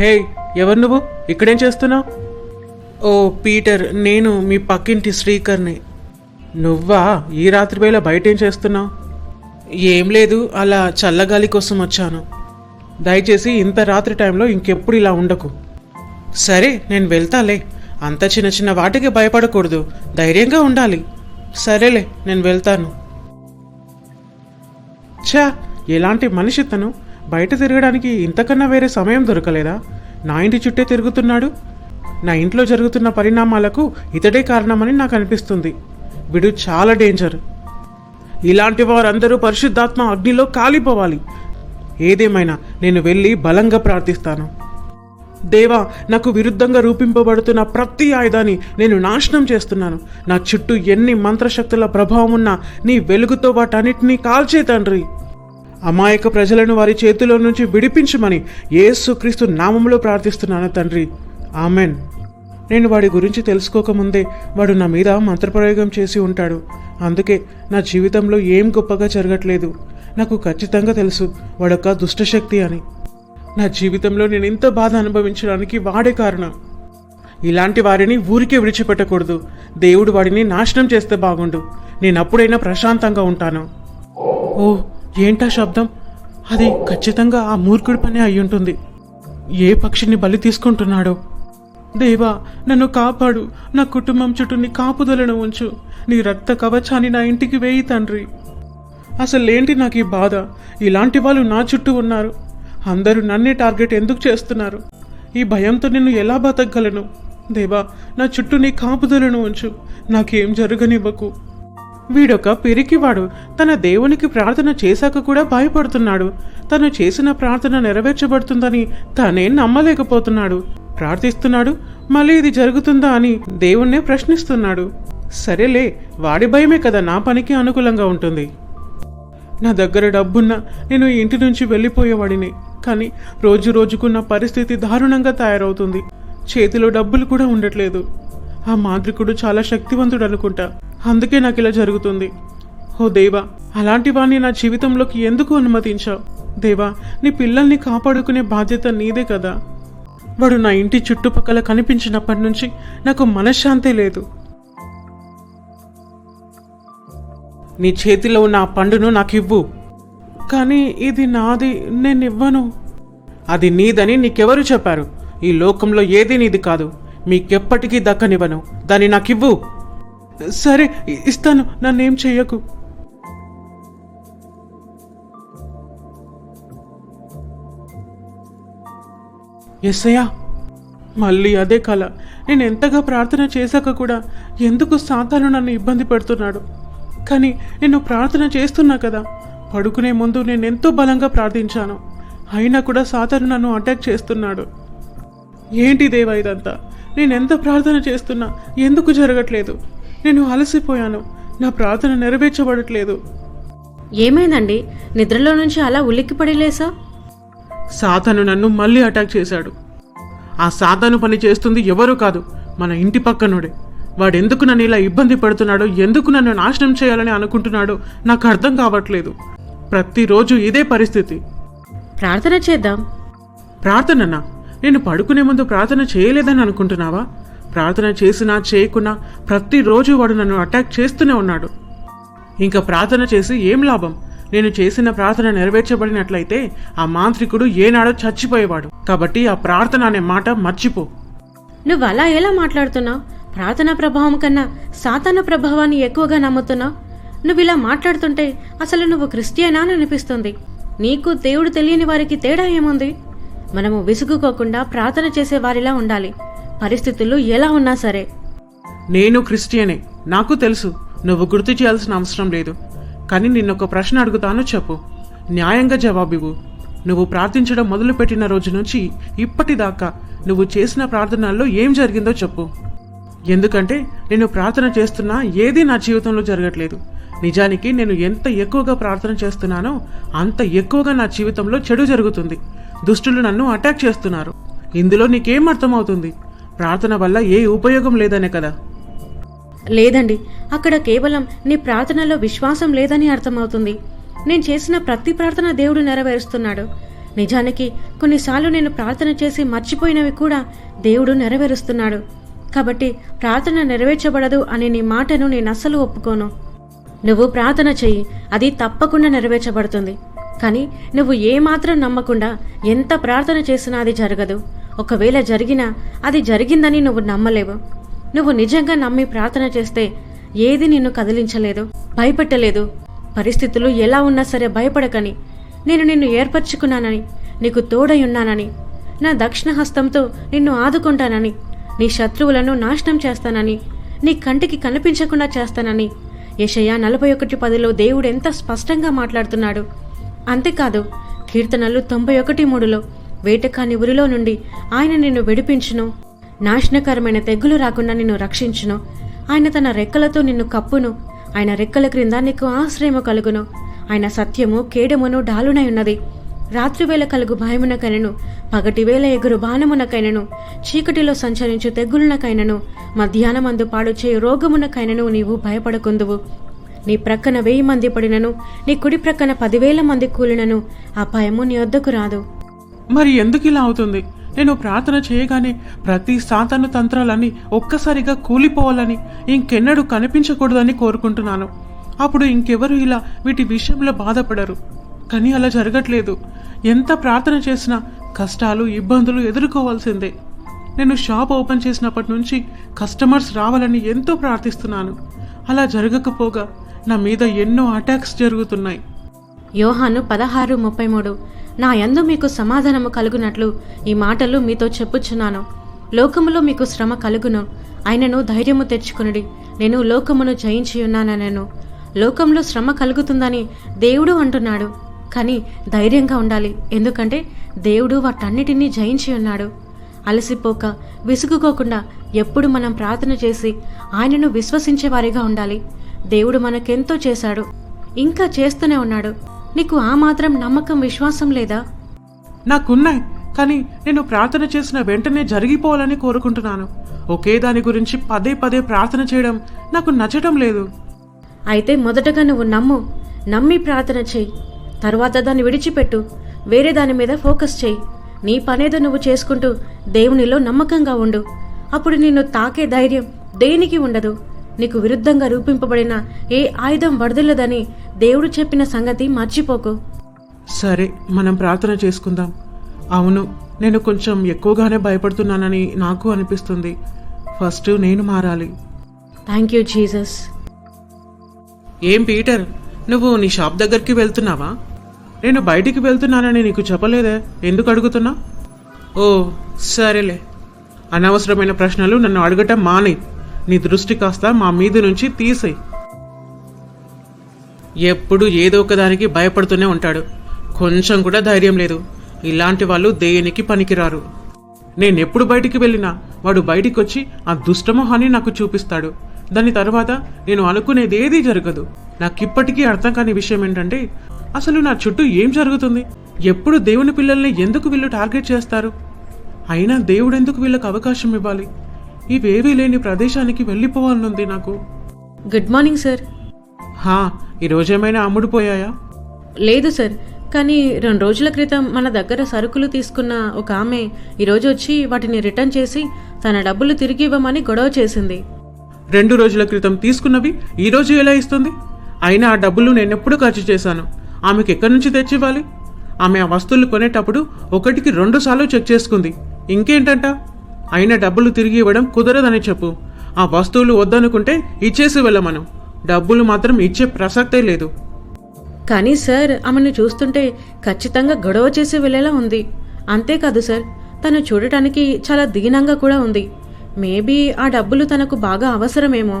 హే ఎవరు నువ్వు? ఇక్కడేం చేస్తున్నావు? ఓ పీటర్ నేను మీ పక్కింటి శ్రీకర్ని. నువ్వా? ఈ రాత్రి వేళ బయట ఏం చేస్తున్నావు? ఏం లేదు అలా చల్లగాలి కోసం వచ్చాను. దయచేసి ఇంత రాత్రి టైంలో ఇంకెప్పుడు ఇలా ఉండకు. సరే నేను వెళ్తాలే. అంత చిన్న చిన్న వాటికి భయపడకూడదు. ధైర్యంగా ఉండాలి. సరేలే నేను వెళ్తాను. ఛా ఎలాంటి మనిషి తను బయట తిరగడానికి ఇంతకన్నా వేరే సమయం దొరకలేదా? నా ఇంటి చుట్టే తిరుగుతున్నాడు. నా ఇంట్లో జరుగుతున్న పరిణామాలకు ఇతడే కారణమని నాకు అనిపిస్తుంది. వీడు చాలా డేంజర్. ఇలాంటి వారందరూ పరిశుద్ధాత్మ అగ్నిలో కాలిపోవాలి. ఏదేమైనా నేను వెళ్ళి బలంగా ప్రార్థిస్తాను. దేవా నాకు విరుద్ధంగా రూపింపబడుతున్న ప్రతి ఆయుధాన్ని నేను నాశనం చేస్తున్నాను. నా చుట్టూ ఎన్ని మంత్రశక్తుల ప్రభావం ఉన్నా నీ వెలుగుతో వాటన్నిటినీ కాల్చే తండ్రి. అమాయక ప్రజలను వారి చేతిలో నుంచి విడిపించమని యేసుక్రీస్తు నామంలో ప్రార్థిస్తున్నాను తండ్రి. ఆమెన్. నేను వాడి గురించి తెలుసుకోకముందే వాడు నా మీద మంత్రప్రయోగం చేసి ఉంటాడు. అందుకే నా జీవితంలో ఏం గొప్పగా జరగట్లేదు. నాకు ఖచ్చితంగా తెలుసు వాడొక దుష్టశక్తి అని. నా జీవితంలో నేను ఇంత బాధ అనుభవించడానికి వాడే కారణం. ఇలాంటి వారిని ఊరికే విడిచిపెట్టకూడదు. దేవుడు వాడిని నాశనం చేస్తే బాగుండు. నేను అప్పుడైనా ప్రశాంతంగా ఉంటాను. ఓ ఏంటా శబ్దం? అది ఖచ్చితంగా ఆ మూర్ఖుడి పని అయి ఉంటుంది. ఏ పక్షిని బలి తీసుకుంటున్నాడో? దేవా నన్ను కాపాడు. నా కుటుంబం చుట్టూ నీ కాపుదలను ఉంచు. నీ రక్త కవచాన్ని నా ఇంటికి వేయి తండ్రి. అసలేంటి నాకు ఈ బాధ? ఇలాంటి వాళ్ళు నా చుట్టూ ఉన్నారు. అందరూ నన్నే టార్గెట్ ఎందుకు చేస్తున్నారు? ఈ భయంతో నేను ఎలా బతకగలను? దేవా నా చుట్టూ నీ కాపుదలను ఉంచు. నాకేం జరగనివ్వకు. వీడొక పిరికివాడు. తన దేవునికి ప్రార్థన చేశాక కూడా భయపడుతున్నాడు. తను చేసిన ప్రార్థన నెరవేర్చబడుతుందని తనే నమ్మలేకపోతున్నాడు. ప్రార్థిస్తున్నాడు మళ్ళీ ఇది జరుగుతుందా అని దేవుణ్ణే ప్రశ్నిస్తున్నాడు. సరేలే వాడి భయమే కదా నా పనికి అనుకూలంగా ఉంటుంది. నా దగ్గర డబ్బున్నా నేను ఇంటి నుంచి వెళ్ళిపోయేవాడిని. కానీ రోజు రోజుకున్న పరిస్థితి దారుణంగా తయారవుతుంది. చేతిలో డబ్బులు కూడా ఉండట్లేదు. ఆ మాంత్రికుడు చాలా శక్తివంతుడు అనుకుంటా. అందుకే నాకు ఇలా జరుగుతుంది. ఓ దేవా అలాంటి వాణ్ణి నా జీవితంలోకి ఎందుకు అనుమతించావు? దేవా నీ పిల్లల్ని కాపాడుకునే బాధ్యత నీదే కదా. వాడు నా ఇంటి చుట్టుపక్కల కనిపించినప్పటి నుంచి నాకు మనశ్శాంతి లేదు. నీ చేతిలో ఉన్న ఆ పండును నాకు ఇవ్వు కానీ ఇది నాది నేను ఇవ్వను అది నీదని నీకెవరు చెప్పారు? ఈ లోకంలో ఏది నీది కాదు. మీకెప్పటికీ దక్కనివ్వను. దాన్ని నాకివ్వు. సరే ఇస్తాను. నన్నేం చెయ్యకు. ఎస్సయ్యా మళ్ళీ అదే కళ నేను ఎంతగా ప్రార్థన చేశాక కూడా ఎందుకు సాతాను నన్ను ఇబ్బంది పెడుతున్నాడు? కానీ నేను ప్రార్థన చేస్తున్నా కదా. పడుకునే ముందు నేను ఎంతో బలంగా ప్రార్థించాను. అయినా కూడా సాతాను నన్ను అటాక్ చేస్తున్నాడు. ఏంటి దేవా ఇదంతా? నేను ఎంత ప్రార్థన చేస్తున్నా? ఎందుకు జరగట్లేదు? నేను అలసిపోయాను నా ప్రార్థన నెరవేర్చబడట్లేదు. ఏమైందండి? నిద్రలో నుంచి అలా ఉలిక్కిపడి లేసా? సాతాను నన్ను మళ్ళీ అటాక్ చేశాడు. ఆ సాతాను పని చేస్తుంది ఎవరూ కాదు మన ఇంటి పక్కనుడే. వాడెందుకు నన్ను ఇలా ఇబ్బంది పడుతున్నాడో ఎందుకు నన్ను నాశనం చేయాలని అనుకుంటున్నాడో నాకు అర్థం కావట్లేదు. ప్రతిరోజు ఇదే పరిస్థితి. ప్రార్థన చేద్దాం. ప్రార్థననా? నేను పడుకునే ముందు ప్రార్థన చేయలేదని అనుకుంటున్నావా? ప్రార్థన చేసినా చేయకున్నా ప్రతిరోజు వాడు నన్ను అటాక్ చేస్తూనే ఉన్నాడు. ఇంకా ప్రార్థన చేసి ఏం లాభం? నేను చేసిన ప్రార్థన నెరవేర్చబడినట్లయితే ఆ మాంత్రికుడు ఏనాడో చచ్చిపోయేవాడు. కాబట్టి ఆ ప్రార్థన అనే మాట మర్చిపో. నువ్వు అలా ఎలా మాట్లాడుతున్నావు? ప్రార్థన ప్రభావం కన్నా సాతాన ప్రభావాన్ని ఎక్కువగా నమ్ముతున్నావు? నువ్వు ఇలా మాట్లాడుతుంటే అసలు నువ్వు క్రిస్టియనా అని అనిపిస్తుంది. నీకు దేవుడు తెలియని వారికి తేడా ఏముంది? మనము విసుగుకోకుండా ప్రార్థన చేసే వారిలా ఉండాలి. పరిస్థితులు ఎలా ఉన్నా సరే. నేను క్రిస్టియనే. నాకు తెలుసు. నువ్వు గుర్తు చేయాల్సిన అవసరం లేదు. కానీ నిన్నొక ప్రశ్న అడుగుతాను చెప్పు. న్యాయంగా జవాబివ్వు. నువ్వు ప్రార్థించడం మొదలుపెట్టిన రోజు నుంచి ఇప్పటిదాకా నువ్వు చేసిన ప్రార్థనల్లో ఏం జరిగిందో చెప్పు. ఎందుకంటే నేను ప్రార్థన చేస్తున్నా ఏదీ నా జీవితంలో జరగట్లేదు. నిజానికి నేను ఎంత ఎక్కువగా ప్రార్థన చేస్తున్నానో అంత ఎక్కువగా నా జీవితంలో చెడు జరుగుతుంది. దుష్టులు నన్ను అటాక్ చేస్తున్నారు. ఇందులో నీకేం అర్థమవుతుంది? ప్రార్థన వల్ల ఏ ఉపయోగం లేదనే కదా? లేదండి. అక్కడ కేవలం నీ ప్రార్థనలో విశ్వాసం లేదని అర్థమవుతుంది. నేను చేసిన ప్రతి ప్రార్థన దేవుడు నెరవేరుస్తున్నాడు. నిజానికి కొన్నిసార్లు నేను ప్రార్థన చేసి మర్చిపోయినవి కూడా దేవుడు నెరవేరుస్తున్నాడు. కాబట్టి ప్రార్థన నెరవేర్చబడదు అనే నీ మాటను నేను అస్సలు ఒప్పుకోను. నువ్వు ప్రార్థన చెయ్యి అది తప్పకుండా నెరవేర్చబడుతుంది. కానీ నువ్వు ఏమాత్రం నమ్మకుండా ఎంత ప్రార్థన చేసినా అది జరగదు. ఒకవేళ జరిగినా అది జరిగిందని నువ్వు నమ్మలేవు. నువ్వు నిజంగా నమ్మి ప్రార్థన చేస్తే ఏది నిన్ను కదిలించలేదు భయపెట్టలేదు పరిస్థితులు ఎలా ఉన్నా సరే భయపడకని నేను నిన్ను ఏర్పరచుకున్నానని నీకు తోడై ఉన్నానని నా దక్షిణ హస్తంతో నిన్ను ఆదుకుంటానని నీ శత్రువులను నాశనం చేస్తానని నీ కంటికి కనిపించకుండా చేస్తానని యషయా నలభై ఒకటి పదిలో దేవుడు ఎంత స్పష్టంగా మాట్లాడుతున్నాడు. అంతేకాదు కీర్తనలు తొంభై ఒకటి మూడులో వేటకాని ఉరిలో నుండి ఆయన నిన్ను విడిపించును. నాశనకరమైన తెగులు రాకుండా నిన్ను రక్షించును. ఆయన తన రెక్కలతో నిన్ను కప్పును. ఆయన రెక్కల క్రింద నీకు ఆశ్రయము కలుగును. ఆయన సత్యము కేడమును డాలునై ఉన్నది. రాత్రివేళ కలుగు భయమునకైనను పగటివేళ ఎగురు బాణమునకైనను చీకటిలో సంచరించు తెగులునకైనను మధ్యాహ్నమందు పాడు రోగమునకైనను నీవు భయపడకుందువు. నీ ప్రక్కన వెయ్యి మంది పడినను నీ కుడి ప్రక్కన పదివేల మంది కూలినను ఆ భయము నీ వద్దకు రాదు. మరి ఎందుకు ఇలా అవుతుంది? నేను ప్రార్థన చేయగానే ప్రతి సాతాను తంత్రాలన్నీ ఒక్కసారిగా కూలిపోవాలని ఇంకెన్నడూ కనిపించకూడదని కోరుకుంటున్నాను. అప్పుడు ఇంకెవరు ఇలా వీటి విషయంలో బాధపడరు. కానీ అలా జరగట్లేదు. ఎంత ప్రార్థన చేసినా కష్టాలు ఇబ్బందులు ఎదుర్కోవాల్సిందే. నేను షాప్ ఓపెన్ చేసినప్పటి నుంచి కస్టమర్స్ రావాలని ఎంతో ప్రార్థిస్తున్నాను. అలా జరగకపోగా నా మీద ఎన్నో అటాక్స్ జరుగుతున్నాయి. యోహాను పదహారు ముప్పై మూడు. నా యందు మీకు సమాధానము కలుగునట్లు ఈ మాటలు మీతో చెప్పుచున్నాను. లోకములో మీకు శ్రమ కలుగును. ఆయనను ధైర్యము తెచ్చుకునుడి. నేను లోకమును జయించి ఉన్నాననను లోకంలో శ్రమ కలుగుతుందని దేవుడు అంటున్నాడు. కానీ ధైర్యంగా ఉండాలి. ఎందుకంటే దేవుడు వాటన్నిటినీ జయించి ఉన్నాడు అలసిపోక విసుగుకోకుండా ఎప్పుడు మనం ప్రార్థన చేసి ఆయనను విశ్వసించేవారిగా ఉండాలి. దేవుడు మనకెంతో చేశాడు. ఇంకా చేస్తూనే ఉన్నాడు. నీకు ఆ మాత్రం నమ్మకం విశ్వాసం లేదా? నాకున్నాయి కానీ నేను ప్రార్థన చేసిన వెంటనే జరిగిపోవాలని కోరుకుంటున్నాను. ఒకే దాని గురించి పదే పదే ప్రార్థన చేయడం నాకు నచ్చటం లేదు. అయితే మొదటగా నువ్వు నమ్ము నమ్మి ప్రార్థన చెయ్యి తర్వాత దాన్ని విడిచిపెట్టు వేరే దాని మీద ఫోకస్ చెయ్యి నీ పనేదో నువ్వు చేసుకుంటూ దేవునిలో నమ్మకంగా ఉండు. అప్పుడు నిన్ను తాకే ధైర్యం దేనికి ఉండదు. నీకు విరుద్ధంగా రూపింపబడిన ఏ ఆయుధం వడదలదని దేవుడు చెప్పిన సంగతి మర్చిపోకు. సరే మనం ప్రార్థన చేసుకుందాం. అవును నేను కొంచెం ఎక్కువగానే భయపడుతున్నానని నాకు అనిపిస్తుంది. ఫస్ట్ నేను మారాలి. థ్యాంక్ యూ జీసస్ ఏం పీటర్ నువ్వు నీ షాప్ దగ్గరికి వెళ్తున్నావా? నేను బయటికి వెళ్తున్నానని నీకు చెప్పలేదే? ఎందుకు అడుగుతున్నా? ఓ సరేలే. అనవసరమైన ప్రశ్నలు నన్ను అడగటం మానే నీ దృష్టి కాస్త మా మీద నుంచి తీసేయి. ఎప్పుడు ఏదో ఒకదానికి భయపడుతూనే ఉంటాడు. కొంచెం కూడా ధైర్యం లేదు. ఇలాంటి వాళ్ళు దేనికి పనికిరారు? నేనెప్పుడు బయటికి వెళ్ళినా వాడు బయటికి వచ్చి ఆ దుష్టమోహాన్ని నాకు చూపిస్తాడు. దాని తర్వాత నేను అనుకునేది ఏదీ జరగదు. నాకిప్పటికీ అర్థం కాని విషయం ఏంటంటే అసలు నా చుట్టూ ఏం జరుగుతుంది? ఎప్పుడు దేవుని పిల్లల్ని ఎందుకు వీళ్ళు టార్గెట్ చేస్తారు? అయినా దేవుడు ఎందుకు వీళ్ళకి అవకాశం ఇవ్వాలి? ఇవేవీ లేని ప్రదేశానికి వెళ్ళిపోవాలనుంది నాకు. Good morning sir. హా ఈరోజేమైనా అమ్ముడుపోయాయా? లేదు సార్ కానీ రెండు రోజుల క్రితం మన దగ్గర సరుకులు తీసుకున్న ఒక ఆమె ఈరోజు వచ్చి వాటిని రిటర్న్ చేసి తన డబ్బులు తిరిగి ఇవ్వమని గొడవ చేసింది. రెండు రోజుల క్రితం తీసుకున్నవి ఈ రోజు ఎలా ఇస్తుంది? అయినా ఆ డబ్బులు నేనెప్పుడు ఖర్చు చేశాను. ఆమెకి ఎక్కడి నుంచి తెచ్చివ్వాలి? ఆమె ఆ వస్తువులు కొనేటప్పుడు ఒకటికి రెండు సార్లు చెక్ చేసుకుంది. ఇంకేంటంట? అయినా డబ్బులు తిరిగి ఇవ్వడం కుదరదని చెప్పు. ఆ వస్తువులు వద్దనుకుంటే ఇచ్చేసి వెళ్ళమను. డబ్బులు మాత్రం ఇచ్చే ప్రసక్తే లేదు. కానీ సార్ ఆమెను చూస్తుంటే ఖచ్చితంగా గొడవ చేసి వెళ్ళేలా ఉంది. అంతేకాదు సార్ తను చూడటానికి చాలా దీనంగా కూడా ఉంది. మేబీ ఆ డబ్బులు తనకు బాగా అవసరమేమో.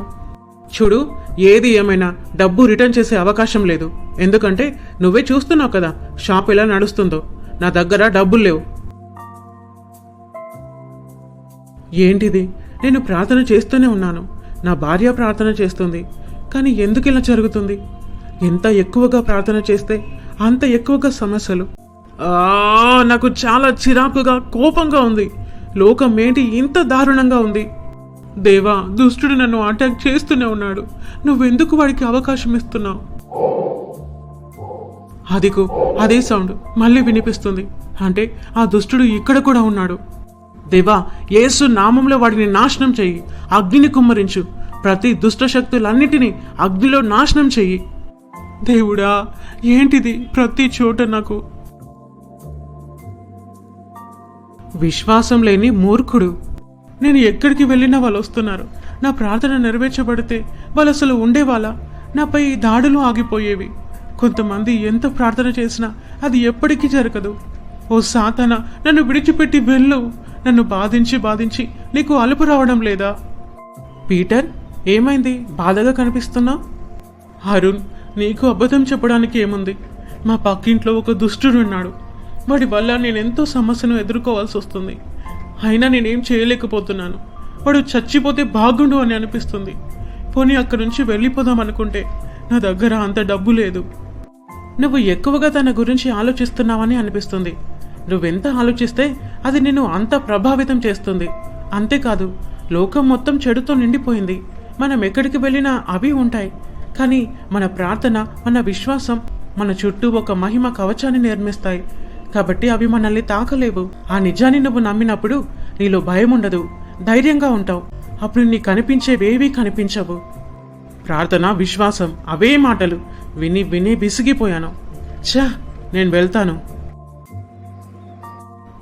చూడు ఏది ఏమైనా డబ్బు రిటర్న్ చేసే అవకాశం లేదు. ఎందుకంటే నువ్వే చూస్తున్నావు కదా షాప్ ఎలా నడుస్తుందో. నా దగ్గర డబ్బులు లేవు. ఏంటిది? నేను ప్రార్థన చేస్తూనే ఉన్నాను. నా భార్య ప్రార్థన చేస్తుంది. కానీ ఎందుకు ఇలా జరుగుతుంది? ఎంత ఎక్కువగా ప్రార్థన చేస్తే అంత ఎక్కువగా సమస్యలు. ఆ, నాకు చాలా చిరాకుగా కోపంగా ఉంది. లోకం ఏంటి ఇంత దారుణంగా ఉంది? దేవా దుష్టుడు నన్ను అటాక్ చేస్తూనే ఉన్నాడు. నువ్వెందుకు వాడికి అవకాశం ఇస్తున్నావు? అదిగో అదే సౌండ్ మళ్ళీ వినిపిస్తుంది. అంటే ఆ దుష్టుడు ఇక్కడ కూడా ఉన్నాడు. దేవా యేసు నామంలో వాడిని నాశనం చెయ్యి. అగ్నిని కుమ్మరించు. ప్రతి దుష్ట శక్తులన్నిటినీ అగ్నిలో నాశనం చెయ్యి. దేవుడా ఏంటిది ప్రతి చోట నాకు? విశ్వాసం లేని మూర్ఖుడు. నేను ఎక్కడికి వెళ్ళినా వాళ్ళు వస్తున్నారు. నా ప్రార్థన నెరవేర్చబడితే వాళ్ళు అసలు ఉండేవాళ్ళ? నాపై దాడులు ఆగిపోయేవి. కొంతమంది ఎంత ప్రార్థన చేసినా అది ఎప్పటికీ జరగదు. ఓ సాతన నన్ను విడిచిపెట్టి వెళ్ళు. నన్ను బాధించి బాధించి నీకు అలుపు రావడం లేదా? పీటర్ ఏమైంది? బాధగా కనిపిస్తున్నా? అరుణ్ నీకు అబద్ధం చెప్పడానికి ఏముంది? మా పక్కింట్లో ఒక దుష్టుడు ఉన్నాడు. వాడి వల్ల నేను ఎంతో సమస్యను ఎదుర్కోవాల్సి వస్తుంది. అయినా నేనేం చేయలేకపోతున్నాను. వాడు చచ్చిపోతే బాగుండు అని అనిపిస్తుంది. పోనీ అక్కడి నుంచి వెళ్ళిపోదాం అనుకుంటే నా దగ్గర అంత డబ్బు లేదు. నువ్వు ఎక్కువగా తన గురించి ఆలోచిస్తున్నావని అనిపిస్తుంది. నువ్వెంత ఆలోచిస్తే అది నిన్ను అంత ప్రభావితం చేస్తుంది. అంతేకాదు లోకం మొత్తం చెడుతో నిండిపోయింది. మనం ఎక్కడికి వెళ్ళినా అవి ఉంటాయి. కానీ మన ప్రార్థన మన విశ్వాసం మన చుట్టూ ఒక మహిమ కవచాన్ని నిర్మిస్తాయి. కాబట్టి అవి మనల్ని తాకలేవు. ఆ నిజాన్ని నువ్వు నమ్మినప్పుడు నీలో భయం ఉండదు ధైర్యంగా ఉంటావు. అప్పుడు నీ కనిపించేవేవీ కనిపించవు. ప్రార్థన విశ్వాసం అవే మాటలు. విని విని విసిగిపోయాను. ఛా నేను వెళ్తాను.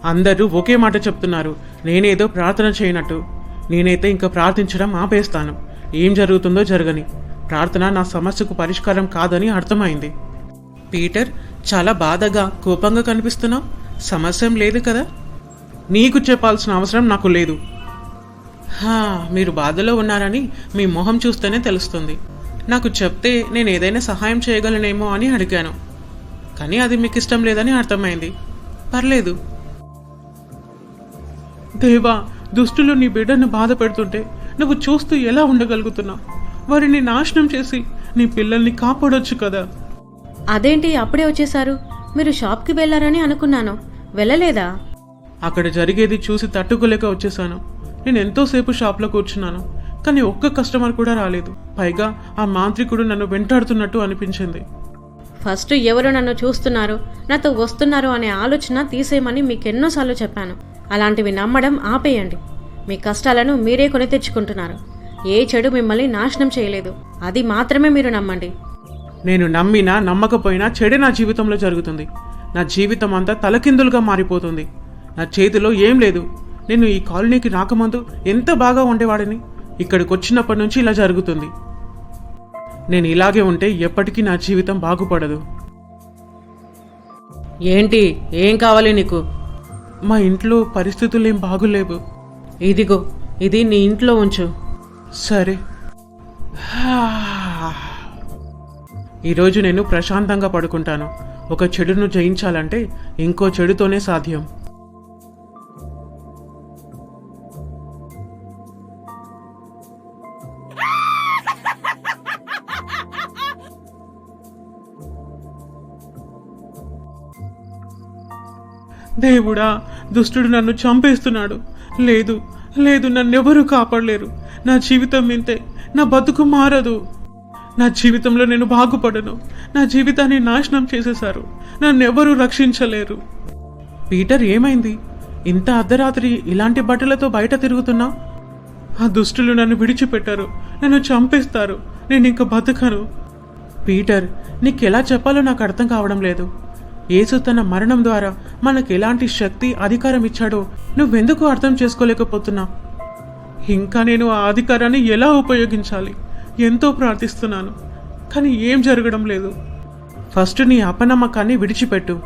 అందరూ ఒకే మాట చెప్తున్నారు. నేనేదో ప్రార్థన చేయనట్టు. నేనైతే ఇంకా ప్రార్థించడం ఆపేస్తాను. ఏం జరుగుతుందో జరగని. ప్రార్థన నా సమస్యకు పరిష్కారం కాదని అర్థమైంది. పీటర్ చాలా బాధగా కోపంగా కనిపిస్తున్నావు? సమస్య లేదు కదా? నీకు చెప్పాల్సిన అవసరం నాకు లేదు. హా, మీరు బాధలో ఉన్నారని మీ మొహం చూస్తేనే తెలుస్తుంది. నాకు చెప్తే నేను ఏదైనా సహాయం చేయగలనేమో అని అడిగాను. కానీ అది మీకు ఇష్టం లేదని అర్థమైంది. పర్లేదు. దేవా దుష్టులు నీ బిడ్డను బాధ పెడుతుంటే నువ్వు చూస్తూ ఎలా ఉండగలుగుతున్నావు? వారిని నాశనం చేసి నీ పిల్లల్ని కాపాడొచ్చు కదా. అదేంటి అప్పుడే వచ్చేశారు? మీరు షాప్కి వెళ్ళారని అనుకున్నాను. వెళ్ళలేదా? అక్కడ జరిగేది చూసి తట్టుకోలేక వచ్చేసాను నేను ఎంతోసేపు షాప్లో కూర్చున్నాను. కానీ ఒక్క కస్టమర్ కూడా రాలేదు. పైగా ఆ మాంత్రికుడు నన్ను వెంటాడుతున్నట్టు అనిపించింది. ఫస్ట్ ఎవరు నన్ను చూస్తున్నారు? నాతో వస్తున్నారు అనే ఆలోచన తీసేయమని మీకు ఎన్నోసార్లు చెప్పాను. అలాంటివి నమ్మడం ఆపేయండి. మీ కష్టాలను మీరే కొని తెచ్చుకుంటున్నారు. ఏ చెడు మిమ్మల్ని నాశనం చేయలేదు. అది మాత్రమే మీరు నమ్మండి. నేను నమ్మినా నమ్మకపోయినా చెడే నా జీవితంలో జరుగుతుంది. నా జీవితం అంతా తలకిందులుగా మారిపోతుంది. నా చేతిలో ఏం లేదు. నేను ఈ కాలనీకి రాకముందు ఎంత బాగా ఉండేవాడిని? ఇక్కడికి వచ్చినప్పటి నుంచి ఇలా జరుగుతుంది. నేను ఇలాగే ఉంటే ఎప్పటికీ నా జీవితం బాగుపడదు. ఏంటి? ఏం కావాలి నీకు? మా ఇంట్లో పరిస్థితులు ఏం బాగులేవు. ఇదిగో ఇది నీ ఇంట్లో ఉంచు. సరే. ఈరోజు నేను ప్రశాంతంగా పడుకుంటాను. ఒక చెడును జయించాలంటే ఇంకో చెడుతోనే సాధ్యం. దేవుడా దుష్టుడు నన్ను చంపేస్తున్నాడు. లేదు లేదు నన్నెవరూ కాపాడలేరు. నా జీవితం ఇంతే నా బతుకు మారదు. నా జీవితంలో నేను బాగుపడను. నా జీవితాన్ని నాశనం చేసేశారు. నన్నెవరూ రక్షించలేరు. పీటర్ ఏమైంది? ఇంత అర్ధరాత్రి ఇలాంటి బట్టలతో బయట తిరుగుతున్నా? ఆ దుష్టులు నన్ను విడిచిపెట్టారు నన్ను చంపేస్తారు. నేను ఇంక బతకను. పీటర్ నీకెలా చెప్పాలో నాకు అర్థం కావడం లేదు. యేసు తన మరణం ద్వారా మనకు ఎలాంటి శక్తి అధికారం ఇచ్చాడో నువ్వెందుకు అర్థం చేసుకోలేకపోతున్నా ఇంకా నేను ఆ అధికారాన్ని ఎలా ఉపయోగించాలి? ఎంతో ప్రార్థిస్తున్నాను కానీ ఏం జరగడం లేదు. ఫస్ట్ నీ అపనమ్మకాన్ని విడిచిపెట్టు.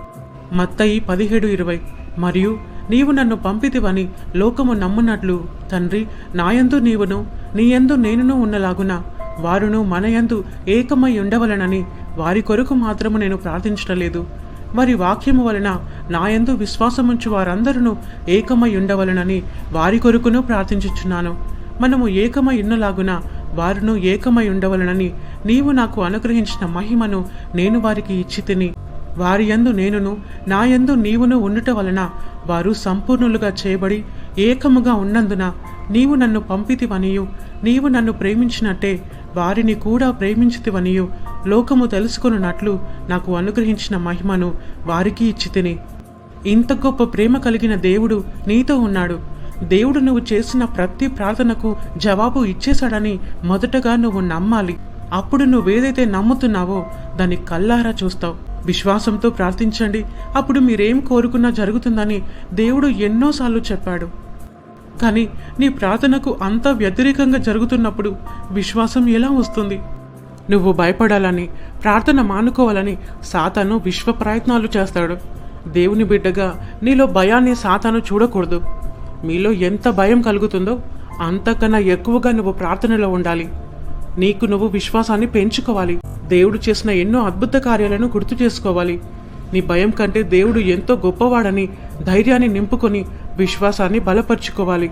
మత్తయి పదిహేడు ఇరవై. మరియు నీవు నన్ను పంపితివని లోకము నమ్మునట్లు తండ్రి నాయందు నీవును నీయందు నేనును ఉన్నలాగున వారును మనయందు ఏకమై ఉండవలనని వారి కొరకు మాత్రము నేను ప్రార్థించటలేదు వారి వాక్యము వలన నాయందు విశ్వాసముంచు వారందరూ ఏకమై ఉండవలనని వారి కొరకును ప్రార్థించుచున్నాను. మనము ఏకమై ఉన్నలాగున వారును ఏకమై ఉండవలనని నీవు నాకు అనుగ్రహించిన మహిమను నేను వారికి ఇచ్చి తిని వారి యందు నేనును నా యందు నీవును ఉండుట వలన వారు సంపూర్ణులుగా చేయబడి ఏకముగా ఉన్నందున నీవు నన్ను పంపితివనియు నీవు నన్ను ప్రేమించినట్టే వారిని కూడా ప్రేమించితివనియు. లోకము తెలుసుకొనున్నట్లు నాకు అనుగ్రహించిన మహిమను వారికి ఇచ్చి తిని ఇంత గొప్ప ప్రేమ కలిగిన దేవుడు నీతో ఉన్నాడు. దేవుడు నువ్వు చేసిన ప్రతి ప్రార్థనకు జవాబు ఇచ్చేశాడని మొదటగా నువ్వు నమ్మాలి. అప్పుడు నువ్వేదైతే నమ్ముతున్నావో దాన్ని కల్లారా చూస్తావు. విశ్వాసంతో ప్రార్థించండి. అప్పుడు మీరేం కోరుకున్నా జరుగుతుందని దేవుడు ఎన్నోసార్లు చెప్పాడు. కానీ నీ ప్రార్థనకు అంత వ్యతిరేకంగా జరుగుతున్నప్పుడు విశ్వాసం ఎలా వస్తుంది? నువ్వు భయపడాలని ప్రార్థన మానుకోవాలని సాతాను విశ్వ ప్రయత్నాలు చేస్తాడు. దేవుని బిడ్డగా నీలో భయాన్ని సాతాను చూడకూడదు. మీలో ఎంత భయం కలుగుతుందో అంతకన్నా ఎక్కువగా నువ్వు ప్రార్థనలో ఉండాలి. నీకు నువ్వు విశ్వాసాన్ని పెంచుకోవాలి. దేవుడు చేసిన ఎన్నో అద్భుత కార్యాలను గుర్తు చేసుకోవాలి. నీ భయం కంటే దేవుడు ఎంతో గొప్పవాడని ధైర్యాన్ని నింపుకొని విశ్వాసాన్ని బలపరుచుకోవాలి.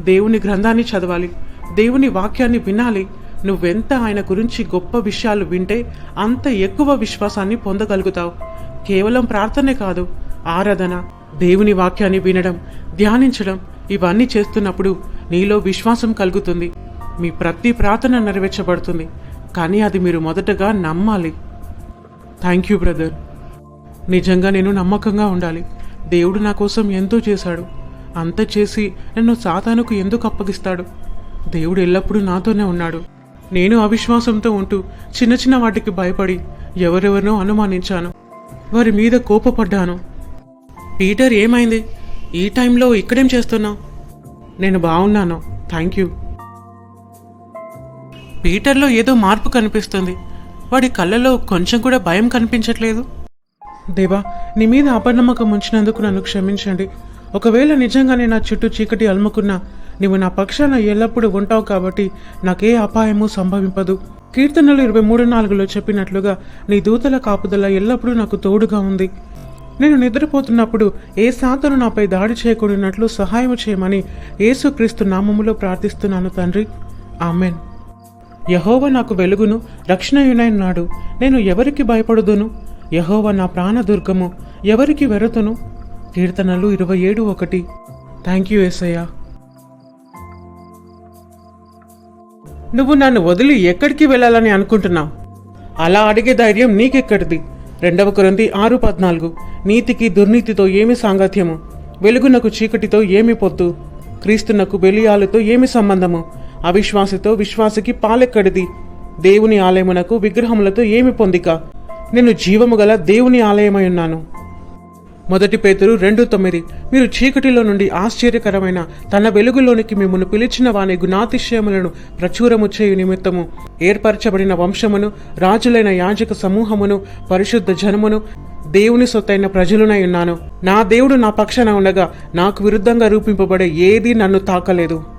దేవుని గ్రంథాన్ని చదవాలి. దేవుని వాక్యాన్ని వినాలి. నువ్వెంత ఆయన గురించి గొప్ప విషయాలు వింటే అంత ఎక్కువ విశ్వాసాన్ని పొందగలుగుతావు. కేవలం ప్రార్థనే కాదు ఆరాధన దేవుని వాక్యాన్ని వినడం ధ్యానించడం ఇవన్నీ చేస్తున్నప్పుడు నీలో విశ్వాసం కలుగుతుంది. మీ ప్రతి ప్రార్థన నెరవేర్చబడుతుంది. కానీ అది మీరు మొదటగా నమ్మాలి. థ్యాంక్ యూ బ్రదర్ నిజంగా నేను నమ్మకంగా ఉండాలి. దేవుడు నా కోసం ఎంతో చేశాడు. అంత చేసి నన్ను సాతానుకు ఎందుకు అప్పగిస్తాడు? దేవుడు ఎల్లప్పుడూ నాతోనే ఉన్నాడు. నేను అవిశ్వాసంతో ఉంటూ చిన్న చిన్న వాటికి భయపడి ఎవరెవరినో అనుమానించాను. వారి మీద కోపపడ్డాను. పీటర్ ఏమైంది? ఈ టైంలో ఇక్కడేం చేస్తున్నావు? నేను బాగున్నాను థ్యాంక్ యూ. పీటర్లో ఏదో మార్పు కనిపిస్తుంది. వాడి కళ్ళలో కొంచెం కూడా భయం కనిపించట్లేదు. దేవా నీ మీద అపనమ్మకం ఉంచినందుకు నన్ను క్షమించండి. ఒకవేళ నిజంగానే నా చుట్టూ చీకటి అలుముకున్నా నీవు నా పక్షాన ఎల్లప్పుడూ ఉంటావు కాబట్టి నాకే అపాయము సంభవింపదు. కీర్తనలు ఇరవై మూడు నాలుగులో చెప్పినట్లుగా నీ దూతల కాపుదల ఎల్లప్పుడూ నాకు తోడుగా ఉంది. నేను నిద్రపోతున్నప్పుడు ఏ సాతను నాపై దాడి చేయకూడినట్లు సహాయం చేయమని యేసుక్రీస్తు నామములో ప్రార్థిస్తున్నాను తండ్రి. ఆమెన్. యహోవ నాకు వెలుగును రక్షణయునైనాడు. నేను ఎవరికి భయపడుదును? యహోవ నా ప్రాణదుర్గము ఎవరికి వెరతును? కీర్తనలు ఇరవై ఏడు ఒకటి. థ్యాంక్ యూ ఎస్ఐయా నువ్వు నన్ను వదిలి ఎక్కడికి వెళ్ళాలని అనుకుంటున్నావు? అలా అడిగే ధైర్యం నీకెక్కడిది? రెండవ కొరంది ఆరు పద్నాలుగు. నీతికి దుర్నీతితో ఏమి సాంగత్యము? వెలుగునకు చీకటితో ఏమి పొత్తు క్రీస్తునకు బెలియాలతో ఏమి సంబంధము? అవిశ్వాసితో విశ్వాసికి పాలెక్కడిది? దేవుని ఆలయమునకు విగ్రహములతో ఏమి పొందిక? నేను జీవము గల దేవుని ఆలయమై ఉన్నాను. మొదటి పేతురు రెండు తొమ్మిది. మీరు చీకటిలో నుండి ఆశ్చర్యకరమైన తన వెలుగులోనికి మిమ్మల్ని పిలిచిన వాని గుణాతిశయములను ప్రచురము చేయు నిమిత్తము ఏర్పరచబడిన వంశమును రాజులైన యాజక సమూహమును పరిశుద్ధ జనమును దేవుని సొత్తైన ప్రజలునై ఉన్నాను. నా దేవుడు నా పక్షాన ఉండగా నాకు విరుద్ధంగా రూపింపబడే ఏదీ నన్ను తాకలేదు.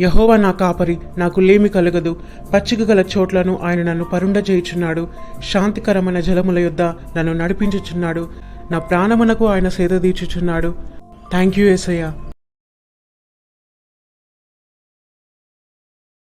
యహోవా నా కాపరి నాకు లేమి కలగదు. పచ్చిక గల చోట్లను ఆయన నన్ను పరుండజేయుచున్నాడు. శాంతికరమైన జలముల యొద్ద నన్ను నడిపించుచున్నాడు. నా ప్రాణమునకు ఆయన సేద తీర్చుచున్నాడు. Thank you Yesayya.